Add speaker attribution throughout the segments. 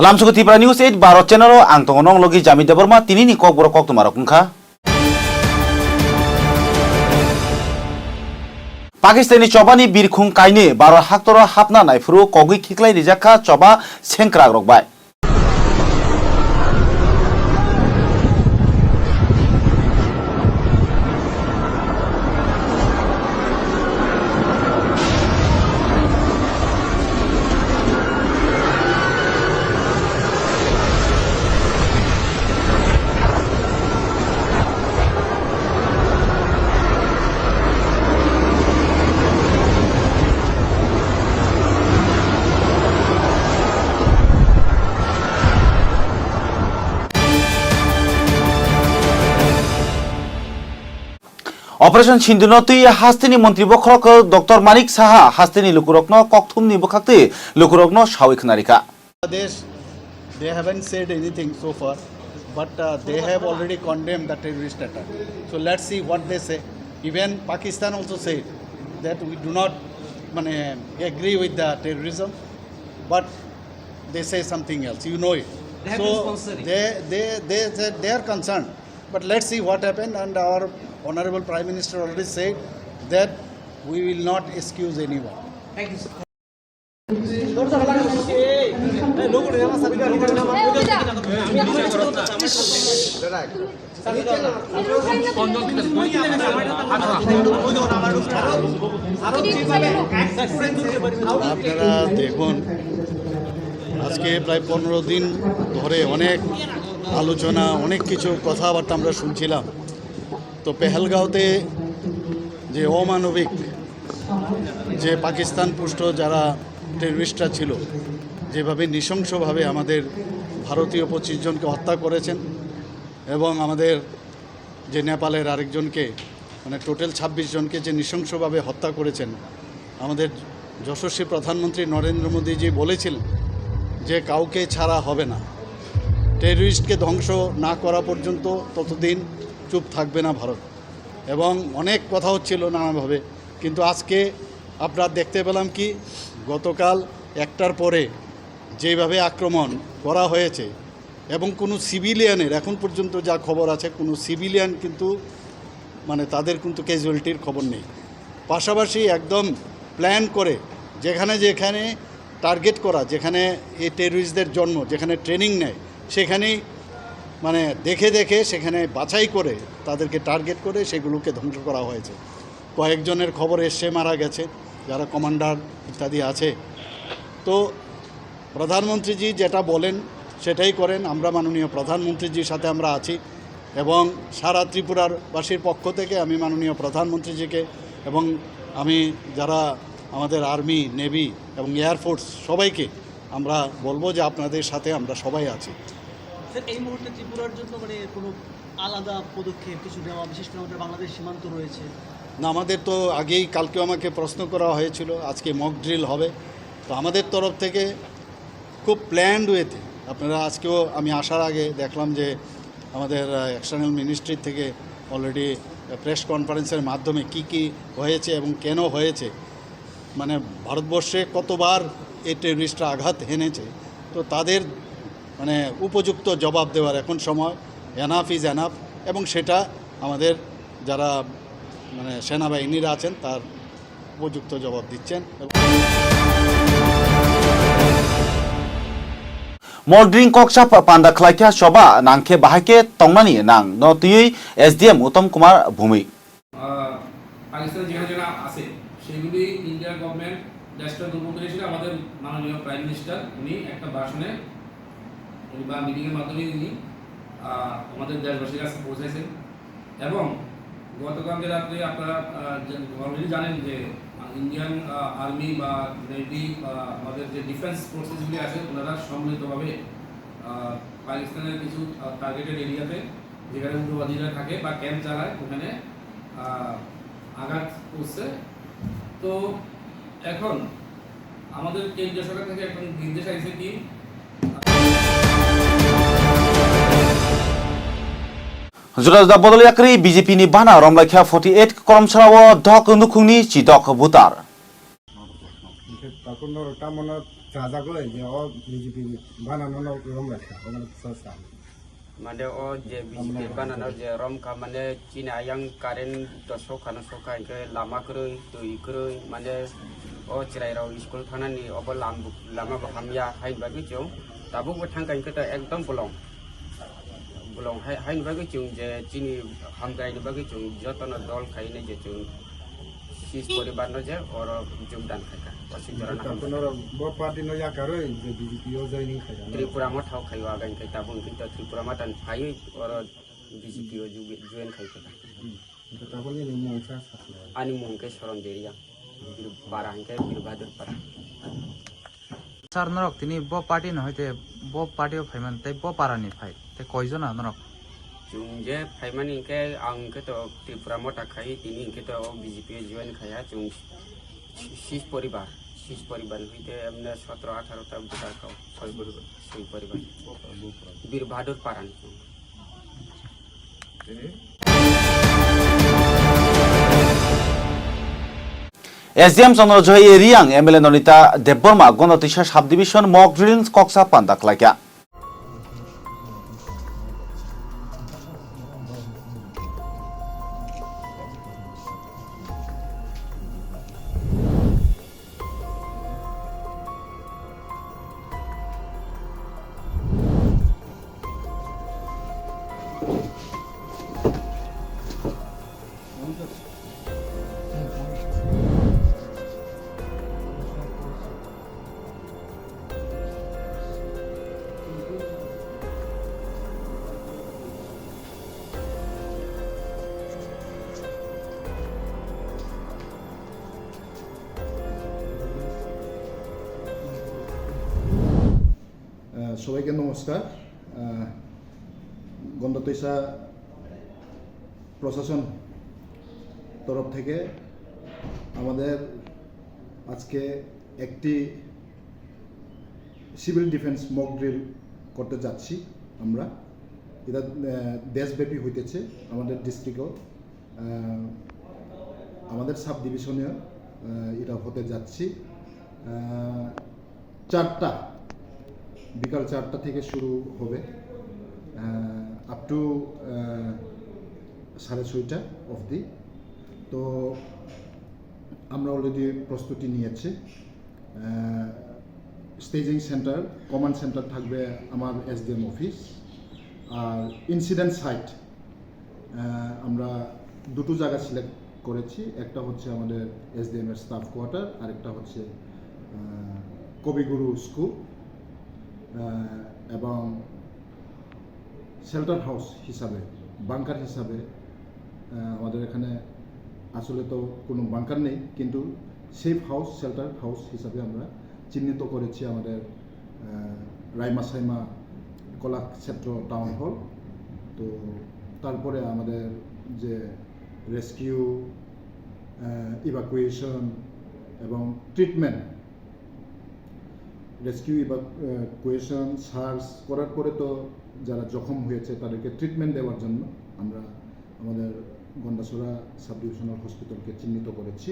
Speaker 1: lamsuku tipra news 8 baro channel ang tongo nong logi jami deborma tini ni kok boro kok tumaro kungkha Pakistani চবানি বীরখুং কাইনে বারো হাক্তর হাপনা নাইফুরু কগি খিকলাই রিজাখা চবা সেংক্রাগ রকবাই operation সিন্ধুন তুই হাস্তিনি মন্ত্রী বখরক doctor Manik Saha হাস্তিনি লুকুরকন ককথুমনি বখাক্তি লুকুরকন সাউইখ নারিকা
Speaker 2: Bangladesh, they haven't said anything so far, but uh, they have already condemned the terrorist attack. So let's see what they say. Even Pakistan also said that we do not mane, agree with the terrorism, but they say something else. You know it.
Speaker 3: They have
Speaker 2: so
Speaker 3: sponsoring.
Speaker 2: they, they, they, said they are concerned. But let's see what happened. And our Honorable Prime Minister already said that we will not excuse anyone.
Speaker 3: Thank you, sir.
Speaker 2: আপনারা দেখুন আজকে প্রায় পনেরো দিন ধরে অনেক আলোচনা, অনেক কিছু কথাবার্তা আমরা শুনছিলাম। তো পেহেলগাঁওতে যে অমানবিক যে পাকিস্তান পুষ্ট যারা টেররিস্টরা ছিল, যেভাবে নৃশংসভাবে আমাদের ভারতীয় পঁচিশ জনকে হত্যা করেছেন এবং আমাদের যে নেপালের আরেকজনকে মানে টোটাল ছাব্বিশ জনকে যে নৃশংসভাবে হত্যা করেছেন, আমাদের যশস্বী প্রধানমন্ত্রী নরেন্দ্র মোদীজি বলেছিলেন যে কাউকে ছাড়া হবে না। টেররিস্টকে ধ্বংস না করা পর্যন্ত ততদিন চুপ থাকবে না ভারত। এবং অনেক কথা হচ্ছিল নানাভাবে, কিন্তু আজকে আপনারা দেখতে পেলাম কি, গতকাল একটার পরে যেভাবে আক্রমণ করা হয়েছে এবং কোনো সিভিলিয়ানের, এখন পর্যন্ত যা খবর আছে, কোনো সিভিলিয়ান কিন্তু মানে তাদের কিন্তু ক্যাজুয়ালিটির খবর নেই। পাশাপাশি একদম প্ল্যান করে যেখানে যেখানে টার্গেট করা, যেখানে এই টেররিস্টদের জন্ম, যেখানে ট্রেনিং নেয় সেখানেই মানে দেখে দেখে সেখানে বাছাই করে তাদেরকে টার্গেট করে সেগুলোকে ধ্বংস করা হয়েছে। কয়েকজনের খবর এসে মারা গেছে, যারা কমান্ডার ইত্যাদি আছে। তো প্রধানমন্ত্রীজি যেটা বলেন সেটাই করেন। আমরা মাননীয় প্রধানমন্ত্রীজির সাথে আমরা আছি এবং সারা ত্রিপুরার বাসীর পক্ষ থেকে আমি মাননীয় প্রধানমন্ত্রীজিকে এবং আমি যারা আমাদের আর্মি, নেভি এবং এয়ারফোর্স সবাইকে আমরা বলব যে আপনাদের সাথে আমরা সবাই আছি।
Speaker 3: এই মুহূর্তে ত্রিপুরার জন্য মানে কোনো আলাদা পদক্ষেপ, কিছু নেওয়া, বিশেষ করে আমাদের বাংলাদেশ সীমান্ত রয়েছে?
Speaker 2: না, আমাদের তো আগেই কালকেও আমাকে প্রশ্ন করা হয়েছিল, আজকে মক ড্রিল হবে। তো আমাদের তরফ থেকে খুব প্ল্যান্ড ওয়েতে আপনারা আজকেও আমি আসার আগে দেখলাম যে আমাদের এক্সটার্নাল মিনিস্ট্রি থেকে অলরেডি প্রেস কনফারেন্সের মাধ্যমে কি কি হয়েছে এবং কেন হয়েছে। মানে ভারতবর্ষে কতবার এই টেররিস্টরা আঘাত হেনেছে, তো তাদের মানে উপযুক্ত জবাব দেওয়ার এখন সময়। এনাফ ইজ এনাফ এবং সেটা আমাদের যারা মানে সেনাবাহিনীরা আছেন, তার উপযুক্ত জবাব দিচ্ছেন। এবং
Speaker 1: মলড্রিং ককসা পান্ডা খ্লাইকা সবা নাংখে বাহাইকে তংনানি নাং ন তুই এসডিএম উত্তম কুমার ভূমি
Speaker 4: আহ, পাকিস্তানে যেখানে যেখানে আছে সেগুলি ইন্ডিয়ান গভর্নমেন্ট দেশটা দুর্বল করেছিল আমাদের মাননীয় প্রাইম মিনিস্টার উনি একটা ভাষণে উনি বা মিটিংয়ের মাধ্যমে আহ, আমাদের দেশবাসীর কাছে পৌঁছাইছেন এবং গতকালকে রাত্রে আপনারা অলরেডি জানেন যে ইন্ডিয়ান আর্মি বা নেভি বা আমাদের যে ডিফেন্স ফোর্সেসগুলি আছে ওনারা সম্মিলিতভাবে পাকিস্তানের কিছু টার্গেটেড এরিয়াতে যেখানে উগ্রবাদীরা থাকে বা ক্যাম্প চালায় ওখানে আঘাত করছে। তো এখন আমাদের কেন্দ্রীয় সরকার থেকে এখন নির্দেশ আছে কি
Speaker 5: जुराजुदा बदल याक्री बीजेपीनि बाना रमलाख्या फर्टि एट करमसराव धक नुखुंनि चिदक बुतार
Speaker 6: মানে ও যে বিজেপি বানানোর যে রমকা মানে চীনা আয়াং কারেন্ট দশখানো সখাইকে লামা করই, দই করই মানে ও চিরাইরাও স্কুল থানানি অব লাম লামা হামিয়া হাইবা বিচৌ তাবুকবো থাঙ্কাইকে তো একদম বলং। বো থাঙ্কা ইকে তো একদম বলং বলং হাইন বাকি চৌ যে চিনি হামগাইনি বাকি চৌ যতন দল খাইনে যে চৌ শিস পরিবার যে ওর যোগদান খাইকা অসিজরা না
Speaker 5: Tapi nora bo party no ya karo joining খাইয়া।
Speaker 6: ত্রিপুরা মা ঠাও খাইও আগাইন খাই, তাবুন কিন্তু ত্রিপুরা মা টান ফাই, ওর বিজেপি ও জুয়েন খাইকা
Speaker 5: Itu tahu ni mau sa sa.
Speaker 6: ani mungke soron deria barangke bir badur para
Speaker 7: sir নরক তিনি ব পার্টি নহইতে ব পার্টিও ফাইমান তাই ব পারানি ফাই তাই কয়জন
Speaker 6: je phaimani ke ang ke to tripura mota khai tini ke to BJP join খায়া chung শীষ পরিবার শীষ পরিবার হইতে এমনি সতেরো আঠারোটা ভোটার খাও ছয় পরিবার ছয় পরিবার Bir Bahadur Parana
Speaker 1: SDM Chandrajoy Reang M L A Nanita Debbarma গণতিশা sub division mock drill কক্সা পান্দাক লাইকা
Speaker 8: সবাইকে নমস্কার। গন্ধতৈসা প্রশাসন তরফ থেকে আমাদের আজকে একটি সিভিল ডিফেন্স মক ড্রিল করতে যাচ্ছি আমরা। এটা দেশব্যাপী হইতেছে আমাদের ডিস্ট্রিক্টও। আমাদের সাব ডিভিশনেও এটা হতে যাচ্ছি। চারটা বিকাল চারটা থেকে শুরু হবে আপ টু সাড়ে ছয়টা অবধি। তো আমরা অলরেডি প্রস্তুতি নিয়েছি। স্টেজিং সেন্টার কমান্ড সেন্টার থাকবে আমার এসডিএম অফিস আর ইনসিডেন্ট সাইট আমরা দুটো জায়গা সিলেক্ট করেছি। একটা হচ্ছে আমাদের এসডিএম এর স্টাফ কোয়ার্টার আরেকটা হচ্ছে কবিগুরু স্কুল এবং শেল্টার হাউস হিসাবে বাংকার হিসাবে আমাদের এখানে আসলে তো কোনো বাংকার নেই, কিন্তু সেফ হাউস শেল্টার হাউস হিসাবে আমরা চিহ্নিত করেছি আমাদের রাইমা সাইমা কলাক্ষেত্র টাউন হল তো তারপরে আমাদের যে রেস্কিউ ইভাকুয়েশন এবং ট্রিটমেন্ট রেস্কিউ বা কোয়েশন সার্চ করার পরে তো যারা জখম হয়েছে তাদেরকে ট্রিটমেন্ট দেওয়ার জন্য আমরা আমাদের গন্ডাসোরা সাব ডিভিশনাল হসপিটালকে চিহ্নিত করেছি।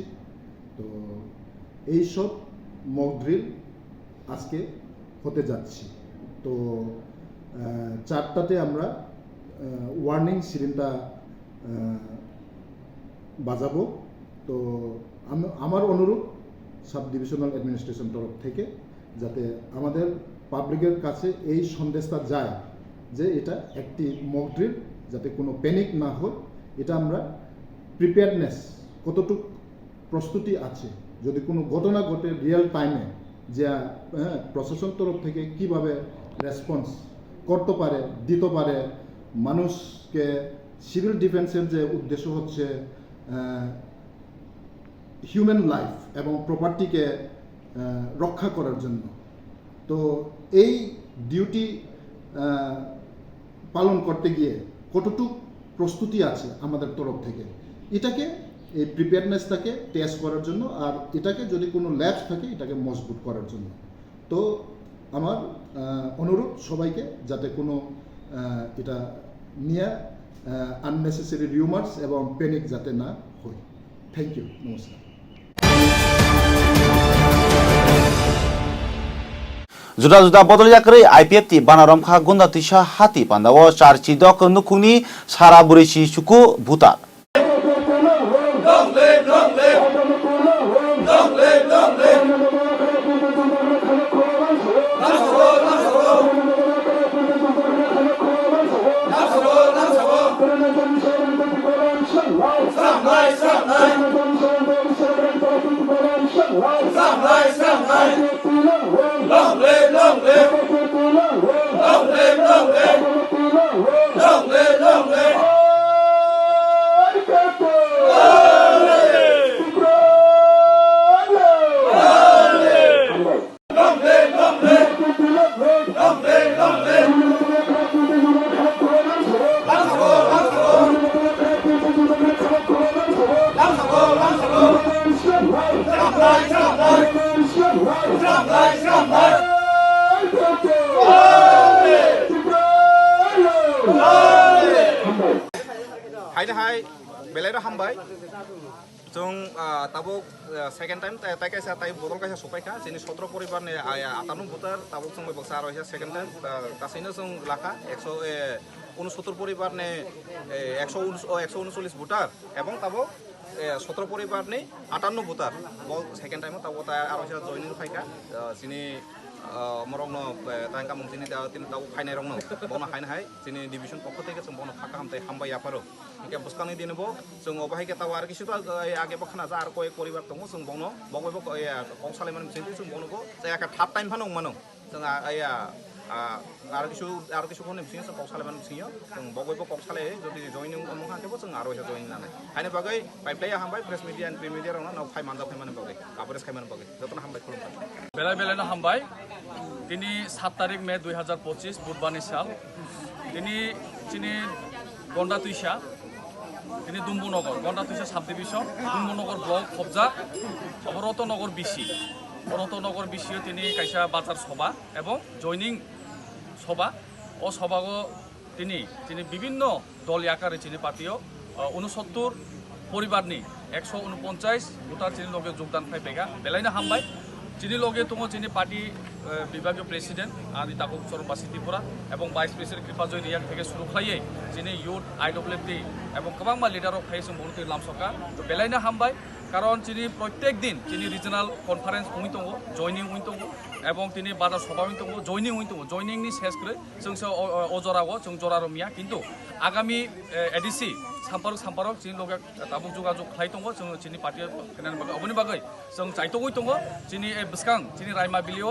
Speaker 8: তো এই সব মক ড্রিল আজকে হতে যাচ্ছি। তো চারটাতে আমরা ওয়ার্নিং সিরিনটা বাজাবো। তো আমার অনুরোধ সাব ডিভিশনাল অ্যাডমিনিস্ট্রেশন তরফ থেকে যাতে আমাদের পাবলিকের কাছে এই সন্দেশটা যায় যে এটা একটি মক ড্রিল যাতে কোনো প্যানিক না হোক এটা আমরা প্রিপেয়ারনেস কতটুক প্রস্তুতি আছে। যদি কোনো ঘটনা ঘটে রিয়েল টাইমে যে হ্যাঁ, প্রশাসন তরফ থেকে কীভাবে রেসপন্স করতে পারে দিতে পারে মানুষকে সিভিল ডিফেন্সের যে উদ্দেশ্য হচ্ছে হিউম্যান লাইফ এবং প্রপার্টিকে রক্ষা করার জন্য। তো এই ডিউটি পালন করতে গিয়ে কতটুক প্রস্তুতি আছে আমাদের তরফ থেকে? এটাকে, এই প্রিপেয়ারনেসটাকে টেস্ট করার জন্য আর এটাকে যদি কোনো ল্যাবস থাকে, এটাকে মজবুত করার জন্য। তো আমার অনুরোধ সবাইকে যাতে কোনো এটা নিয়ে আননেসেসারি রিউমার্স এবং প্যানিক যাতে না হয়। থ্যাংক ইউ নমস্কার।
Speaker 1: जुदा जुदा बदल याकरै आइपिएफ ति बानारम खा गुन्दा तिसा हाति पान्दाव चार चिदक नुखुंनि सारा बुरैसि सुकु भुटान
Speaker 9: हायनोहाय बेलायनो हामबाय जों ताबुक सेकेन्ड टाइम ताइ काइसा ताइ बदल काइसा सफायखा जोंनि सत्र परिबारनि आतानु भुटार ताबुक जों बक्सा आरो सेकेन्ड टाइम गासैनो जों लाखा एकस' उनसत्तर परिबारनि एकस' एकस' उनचल्लिस भुटार এবং তাবো সতেরো পরিবারনি আটান্ন ভোটার বল সেকেন্ড টাইমও তাবো তাই আরো জয়নিং ফাইকা যিনি মরং তাই কামং চিনি তিন দাও ফাইনাই রং বনো হাইন হাই চিনি ডিভিশন পক্ষ থেকে যেন বনো ফাঁকা হামতাই হামবাই আপারো ইনকা বুসকানি দিনব যেন অবাহিকে তাও আর কিছু আগে বখানা যা আর কয়েক পরিবার দङ যেন বনো বগবৈব কৌশালাই মানে চিনি যেন বনবো যে একটা থাপ টাইম ফানো মানো যেন आरो किसु आरो किसु खौनो बिसिङो जों कक्साले बानो बिसिङो जों बगयबो कक्साले जुदि जयनि मुं हान्थेबो जों आरो एसे जयनि नानै हायनो बागै पाइपलाया हामबाय press media and print media रावना नाव फाइमान जाव फाइमान बागै कापरेस खाइमान बागै जतन
Speaker 10: हामबाय खुलुमबाय बेला बेलानो हामबाय दिनै 7 तारिख मे 2025 बुधबारनि साल दिनै दिनै গন্ডা তুইসা তিনি Dumburnagar Ganda Twisa sub division Dumburnagar block কবজা অবরতনগর বিসি অবরতনগর বিসিও তিনি কাইসা বাজার সভা এবং জয়নিং সভা ও সভাগ তিনি তিনি বিভিন্ন দল আকারে চিনি পাতিও উনসত্তর পরিবার নি, একশো উনপঞ্চাশ ভোটার চিনি লগে যোগদান ফাই বেগা। বেলাইনা হামবাই, চিনি লগে তো চিনি পার্টি বিভাগীয় প্রেসিডেন্ট আমি তাকু চরমবাসী ত্রিপুরা এবং ভাইস প্রেসিডেন্ট কৃপাজয় রিয়ার থেকে শুরু খাইয়ে যিনি ইউথ, আই ডব্লিউ আইডব্লিউটি এবং কবাংবা লিডারক খাইছে সম্ভবত লামসকা। তো বেলাইনা হামবাই কারণ তিনি প্রত্যেক দিন তিনি রিজনাল কনফারেন্স হইতঙ্গ জয়নিং হইতঙ্গ এবং তিনি বাজার সভা হইতঙ্গ জয়নিং হইতঙ্গ জয়নিংনি শেষ করে जों অজরাও जों জরা রমিয়া কিন্তু আগামী এডিসি সাম্পারক সাম্পারক যিনি লোক তাবুক যোগাযোগ খাইতঙ্গ जों চিনি পার্টি অবনি বাগৈ जों চাইতঙ্গই তঙ্গ। চিনি বিসকাং চিনি রাইমা বিলিও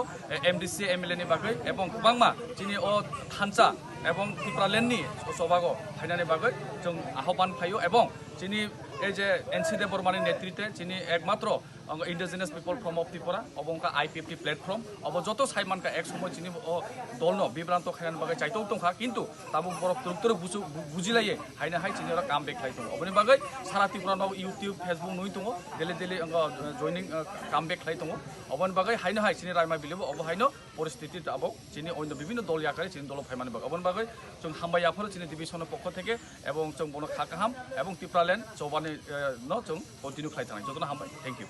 Speaker 10: এমডিসি এমএলএনি বাগৈ, এবং গোবাংমা চিনি ও থানচা, এবং ত্রিপুরা লেননি, সভাগ ফাইনানি বাগৈ जों আহ্বান ফাইও, এবং চিনি এই যে এনসি দেব বর্মানের নেতৃত্বে, যিনি একমাত্র indigenous people from of Tripura, অবংকা টি প্ল্যাটফর্ম অব যত সাইমানকা এক সময় যিনি দলন বিভ্রান্ত খাইন বাকে চাইতেও তোমা কিন্তু তাবুক বরফ তরুক তরুক বুঝিলাইয়ে হাইনা হাই না হাই যিনি কাম বেক খাইতো অবনি বাকে সারা ত্রিপুরা নাও ইউটিউব ফেসবুক নই তো ডেলি ডেলি জয়নিং কাম বেক খাই দো অবনি বাকে হাই না হাই যিনি রায়মা বিলিব অব হাইন পরিস্থিতি আবক, যিনি অন্য বিভিন্ন দল ইয়াকারে, যিনি দল ফাইমানি বাকে অবনি বাকে যেন হামবাই আফর যিনি ডিভিশনের পক্ষ থেকে, এবং যেন বন খাকাহাম, এবং ত্রিপুরাল্যান্ড চৌবানি
Speaker 1: 부분에 너 좀 어디로 가야 되나 저도 থ্যাংক ইউ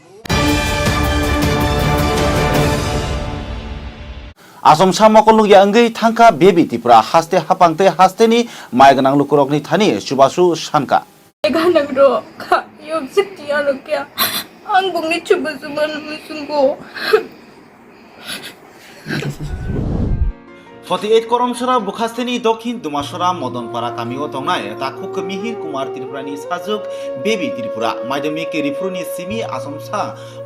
Speaker 1: আসম
Speaker 11: সামকলগিয়া আঙ্গি থাঙ্কা বেবি ত্রিপুরা হাসতে হাপাংতে হাসতেনি মাইগনাং লুকুরকনি থানি সুবাসু সানকা এগানাগ্রো খা ইয়োগসে টিয়া রকিয়া আং বুগনি চুবসুমান
Speaker 1: মুসুঙ্গো ফতেএত করমসরা বুখাস্তিনি দক্ষিণ দুমাসরা মদনপাড়া, কামিও তংনায় তাকুক মিহির, কুমার, ত্রিপুরানি, সাজুক, বেবি, ত্রিপুরা মাধ্যমিক রিফ্রুনি, সিমি, আসমসা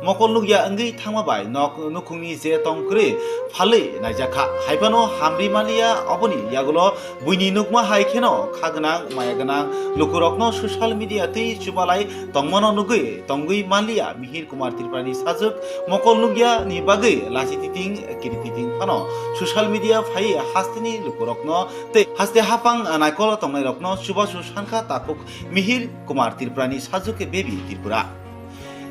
Speaker 1: মকলনুগিয়া অঙ্গি থামাবাই, নক, নুখুমি জে তংক্রে ফালে, নাইজাখা, হাইপানো, হামরি, মালিয়া, অবনি, ইয়াগুলো, বুইনি, নুকমা, হাইখেন, খাগনাং, মায়াগনাং, লুকুরকন, সোশ্যাল মিডিয়াতেই চুবালাই, তংমানো, নুগে তঙ্গুই মালিয়া, মিহির, কুমার, ত্রিপুরানি, সাজুক মকলনুগিয়া নিবাগে লাচিতিতিং কিরিতিং ফানো, সোশ্যাল মিডিয়া ফাই হাস্তিনি লুকুরকনো তে হাস্তে হাফাং নাইকল তংনাই রকনো সুবাসু সানখা তাকুক মিহির কুমার ত্রিপুরানি সাজুকে বেবি ত্রিপুরা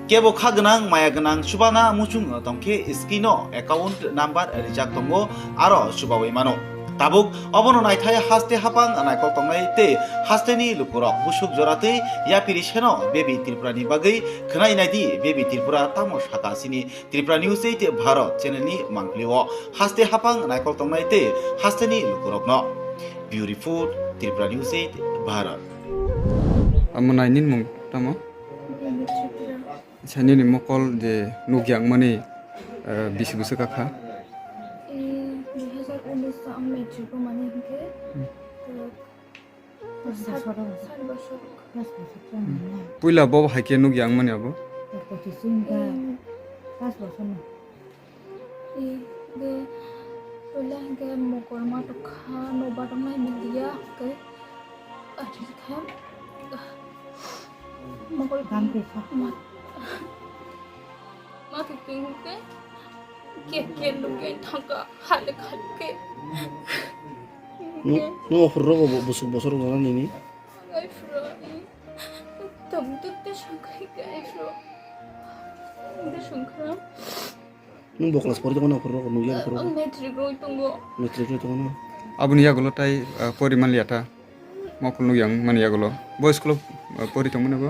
Speaker 1: কেবো খা গনাং মায়া গনাং সুবানা মুচুং তংखे স্কিনো একাউন্ট নাম্বার রিজাক দঙ্গো আরও সুবাওই মানো tabuk obono naithai haste hapang naikol tongnai te hasteni lukurok busuk joratei yapiri seno bebi ত্রিপুরানি bagei khnai naidi bebi Tripura tamo shaka sini Tripura news 8 bharat channel ni mangplio haste hapang naikol tongnai te hasteni lukurok no beautiful Tripura news 8 bharat
Speaker 12: amuna nin mung tamo chani ni mokol je nugyang mani bisi busa kakha
Speaker 11: দুই হাজার উনিশ আমি মেট্রিকও মানে হিকে চারি বছর
Speaker 12: puila bob haike nugyang mani abo
Speaker 11: বে পয়লা হিকে মকর মা টখা নবা টংলাই মিলিয়া কে আঠি খাম। মকর গান পেছা মা মা পিপিং কে কে কে লুকে থাকা হালে খালকে
Speaker 3: নো হররো বছর বছর জানা নিনি
Speaker 11: Ay, Fro. Tamtuk te sangkai kay Fro. Hindi sangkram.
Speaker 3: নো বকলাস পরে তখন হররো নুগিয়া হররো
Speaker 11: Ang metric roy tunggo.
Speaker 3: Matric তখন
Speaker 12: abuni yagulo tai poriman liata mokol nugyang mani yagulo boys club pori tong mani abo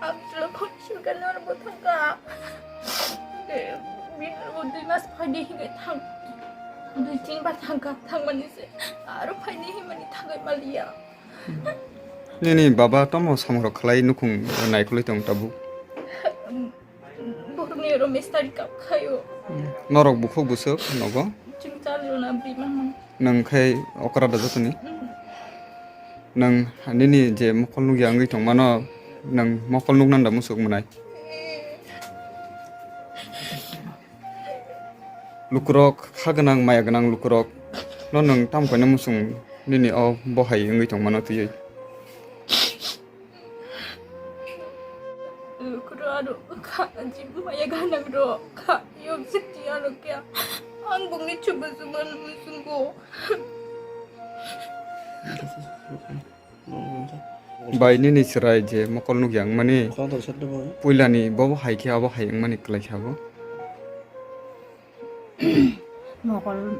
Speaker 12: 앞으로 건축을 너를
Speaker 11: 못한가? 근데 민을 못들면서 파니 힘이 탕 오늘 찐바 탕가 탕만 있어. 아로 파니 힘이 탕을 말이야. 네니 바바 또뭐 삼으로 클라이 누쿵 나이클리 똥 따부.
Speaker 12: 보름이로 메스타리
Speaker 11: 깝카요. 너럭 무코
Speaker 12: 부석 너거 진짜로나 비만 नंखाय अकरा दाजाथनि नों हानिनि जे मखल नुगिया आंगै थंमानो nang mokol nuk nanda musuk munai lukurok haganang maya ganang lukurok lo nang tam ko na musung nini o bohai ngi tong mano
Speaker 11: tuye
Speaker 12: lukuro ro ka jibu maya ganang ro
Speaker 3: ka yom siktiya ro
Speaker 12: kya ang bungi chuba suman musung go Thank
Speaker 13: you.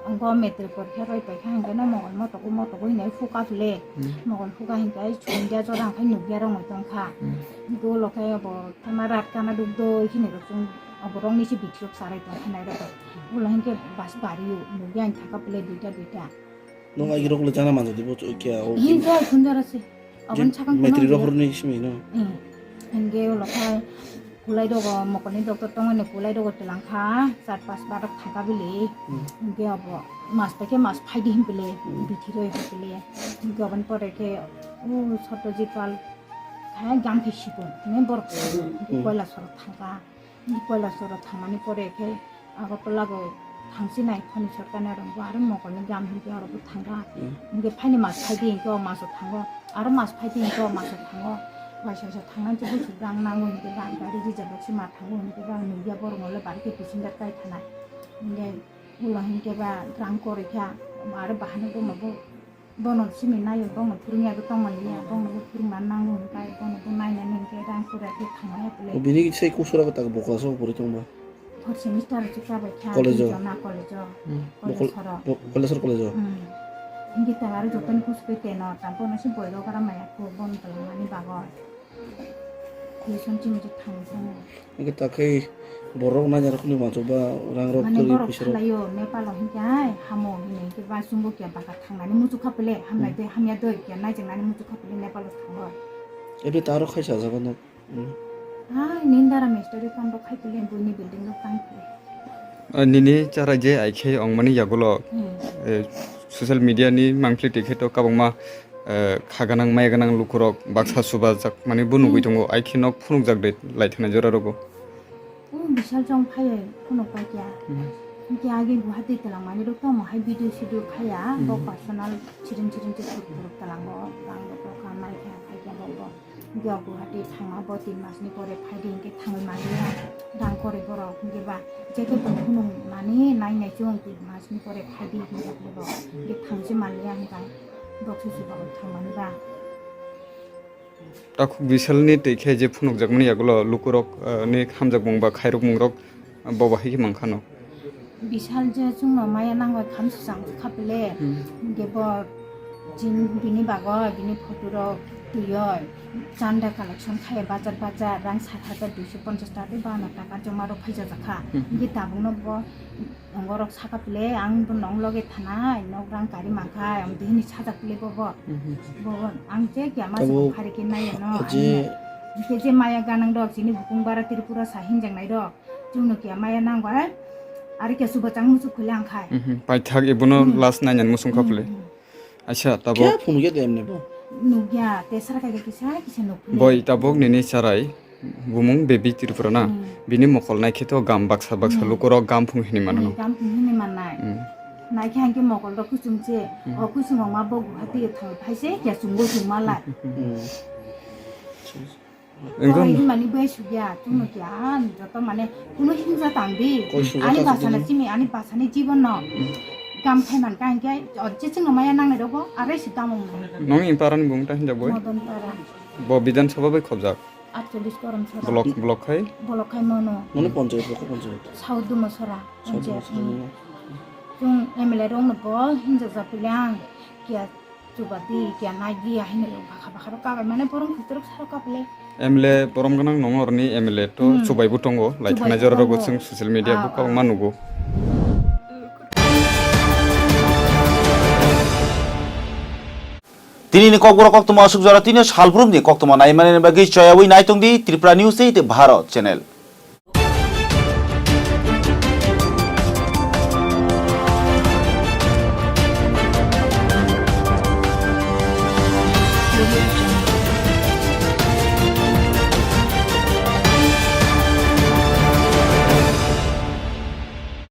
Speaker 13: Angko metre por khe roi pai khang na mogol mo to mo to nei fu ka le mogol fu ka hin kai chun ja jo rang khai nu ya rong tong kha go lo khai abo tama rat kana duk do khini ro chung abo rong ni si bitrok sarai tong khanai ro to ulo hin ke bas bari yu nu ya thaka pele duita duita
Speaker 3: নো আগে রকলে জানা মাঝে দিব কে ও
Speaker 13: ja rase abon chakang
Speaker 3: matric horror নি সিমি না
Speaker 13: hinge ulo khai kulai dogo mokoni doktor tong ne kulai dogo telang kha sat pas barak thaka bile hinge abo mas pake mas phai di himpele bithi roi himpele hinge aban pore ke o choto ji pal khai gam phisibo ne bor koila sor thanga koila sor thangani pore ke ago palago থাংসি নাই খনি সরকার রঙ আর মকলনি গাম হিংকে আর থাঙ্গা হিংকে ফাইনি মাছ ফাইদি হিংকে মাছ आरो मास फायदिं ज' मासाव थाङो वाइसाइसाव थांनानै जों बुस्थु आं नांगौ होनदों आं गारि रिजार्भआवसो मा थांगौ होनदों आं नुया बरमावलाय बारिखै पेसेन्जार गारि थानाय ओमफ्राय उनाव होनदोबा रां गरिखा आरो बाहानो दंबाबो बनल सिमेन्ट नायो दंनो फोरोंनायाबो दंमोननिया दंनोबो फोरोंनानै नांगौ होनबाय दंनोबो नायनानै होनबाय रां गरियाखै थांनाया बेलाय
Speaker 3: बिनि साय कुसुराबो ताक बखासो बोरै दंबा
Speaker 13: फर सेमिस्टार जाबाय था
Speaker 3: कलेजाव
Speaker 13: ना कलेजाव कलेजाव कलेजाव kus pete no, tampo nasi boilo kara maya ko bon talangan bagor. Kulisan cimi je thang thang.
Speaker 3: একে তাকে বড় না যারা কোনো মাছ বা রাং করি
Speaker 13: borok
Speaker 3: Pichhore
Speaker 13: Nepal hin jai hamo hine ke ba sumbo kya baka thangani mutu khapele hamnai de hamya doi kya nai jengani mutu khapele Nepal thangor.
Speaker 3: এবে তারও খাইছে যাবে না
Speaker 13: Ai nindara mestari kando khai pele buni building no kang pele.
Speaker 12: nini cara je mani social media ni mangpli tikhe to kabangma khaganang maiganang lukurok baksa suba jak mani bunu gui tongo aike nok phunuk jak de laithana jora rogo
Speaker 13: Oh bisal jong phaye kono pa kya. কে আগে গুহাটি তেলাং মানে rock তো মহাই video সিডিও খায়া ব personal চিরিন চিরিন যে টুক টুক তেলাং ব lung ব খামাই খায়া খাই কে gua guwahati thangma bo tin masni pore phaiding ke thangoi mani dang kore boro ge ba jeke to khunung mani nai nai chung tin masni pore phaiding ge ba bo ge thangje mani ang dang dokse ji ba thangmani ba
Speaker 12: তাকুক বিশালনি তেখে যে ফুনক জাগমনি আগুলো লুকুরক নে খামজাক বংবা খাইরক মুংরক ববাহি কি মাংখানো
Speaker 13: বিশাল যে চুংন মায়া নাঙ্গ খামসু জাং খাপলে গেব জিন বিনি bug বিনি photo rock চান্ডা collection খাই বাজার বাজার রাং সাত হাজার দুইশো পঞ্চাশ টাকা বান্ন টাকা জমা রফাইজা জাখা। গে দাবুনো ব গরক সাকা পেলে আং নং থানায় নগ রাং গাড়ি মাখায় আমি দিহিনি সাজা পেলে বব। ববন আং যে কে নাই ন যে মায়া গানাং রক যিনি বুকুং বারা ত্রিপুরা সাহিন জাংনাই রক। জুনো কে নাঙ্গায় আর কে সুবা চাং মুসু খুলে আং খায়।
Speaker 12: পাইথাক এবনো লাস নাইনান মুসুং খাপলে আচ্ছা তাবো
Speaker 13: ফোন নেব nugia tesara kage kisara
Speaker 12: kisa nukli boy tabok nini sarai bumung bebi tirpurana bini mokol nai kito gam baksa baksa lukoro gam
Speaker 13: phung hini manano gam phung hini manai nai khan ki mokol ro kusum che o kusum ma bo
Speaker 12: guhati
Speaker 13: thal phaise kya sungo suma la Engon mani bai sugya tuno kya joto mane kuno hinja tangdi ani basana chimi ani basani jibon no gam thaiman kan kia, 어째 cing namanya nang nih doko, are si tamu
Speaker 12: नङ इम्पारानि बुंता हिनजा बय
Speaker 13: modon para,
Speaker 12: ब बिधान सभा बै खबजाक
Speaker 13: atcholis koram sora,
Speaker 12: block block खाय
Speaker 13: bolok kai mono,
Speaker 5: মানে পঞ্চায়েত লোক panchayat
Speaker 13: saud dumo sora, once, cung emile rong nopo, hinja zapilang, kia cubati, kia nagi, ahine lo bakha bakha ro kabe, mana porong kuturuk saro kaple,
Speaker 12: MLA परम गनां नङरनि MLA तो सुबायबो दङ लाइथानाय जरारगो जों social media book मा
Speaker 1: তিনি kokboro koktoma asuk jora tini salbrum ni koktoma naimane bagi choyawi naitung di Tripura News 8 Bharat channel